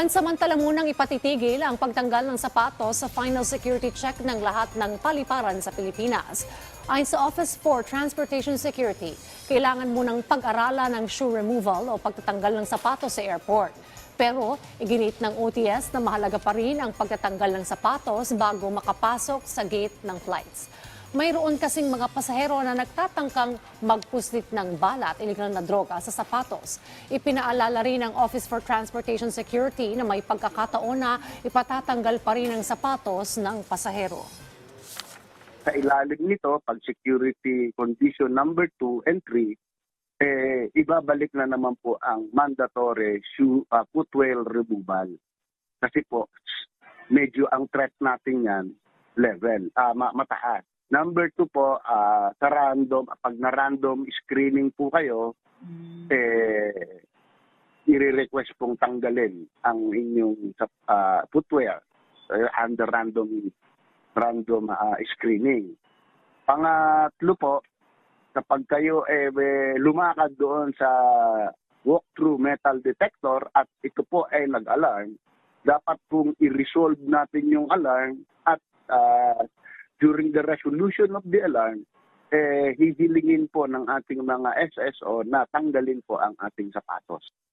Pansamantala munang ipatitigil ang pagtanggal ng sapatos sa final security check ng lahat ng paliparan sa Pilipinas. Ayon sa Office for Transportation Security, kailangan munang pag-aralan ang shoe removal o pagtatanggal ng sapatos sa airport. Pero iginit ng OTS na mahalaga pa rin ang pagtatanggal ng sapatos bago makapasok sa gate ng flights. Mayroon kasing mga pasahero na nagtatangkang magpuslit ng balat illegal na droga sa sapatos. Ipinaalala rin ng Office for Transportation Security na may pagkakataon na ipatatanggal pa rin ang sapatos ng pasahero. sa ilalim nito, pag security condition number 2 and 3, eh, ibabalik na naman po ang mandatory shoe, uh, footwear removal. Kasi po, medyo ang threat natin yan, level, ah, ma- mataas. Number 2 po, ah, sa random, pag na-random screening po kayo, eh, i-request pong tanggalin ang inyong ah, footwear eh, under random random ah, screening. Pangatlo po, kapag kayo eh, lumakad doon sa walk-through metal detector at ito po ay nag-alarm, dapat pong i-resolve natin yung alarm at ah, during the resolution of the alarm, eh, hihilingin po ng ating mga SSO na tanggalin po ang ating sapatos.